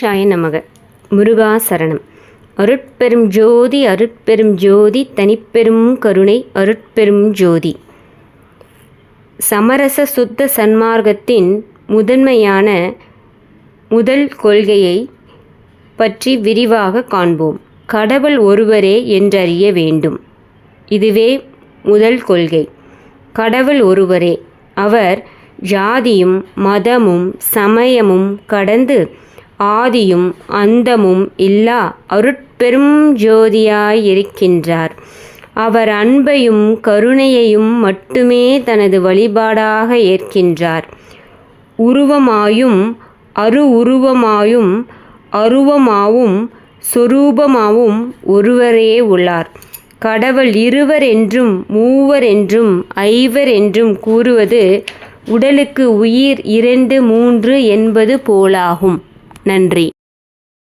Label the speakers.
Speaker 1: ஷாய நமக. முருகா சரணம். அருட்பெரும் ஜோதி அருட்பெரும் ஜோதி தனிப்பெரும் கருணை அருட்பெரும் ஜோதி. சமரச சுத்த சன்மார்க்கத்தின் முதன்மையான முதல் கொள்கையை பற்றி விரிவாக காண்போம். கடவுள் ஒருவரே என்றறிய வேண்டும். இதுவே முதல் கொள்கை. கடவுள் ஒருவரே. அவர் ஜாதியும் மதமும் சமயமும் கடந்து ஆதியும் அந்தமும் இல்லா அருட்பெரும் ஜோதியாயிருக்கின்றார். அவர் அன்பையும் கருணையையும் மட்டுமே தனது வழிபாடாக ஏற்கின்றார். உருவமாயும் அரு உருவமாயும் அருவமாவும் சொரூபமாவும் ஒருவரே உள்ளார். கடவுள் இருவர் என்றும் மூவர் என்றும் ஐவர் என்றும் கூறுவது உடலுக்கு உயிர் இரண்டு மூன்று என்பது போலாகும். நன்றி.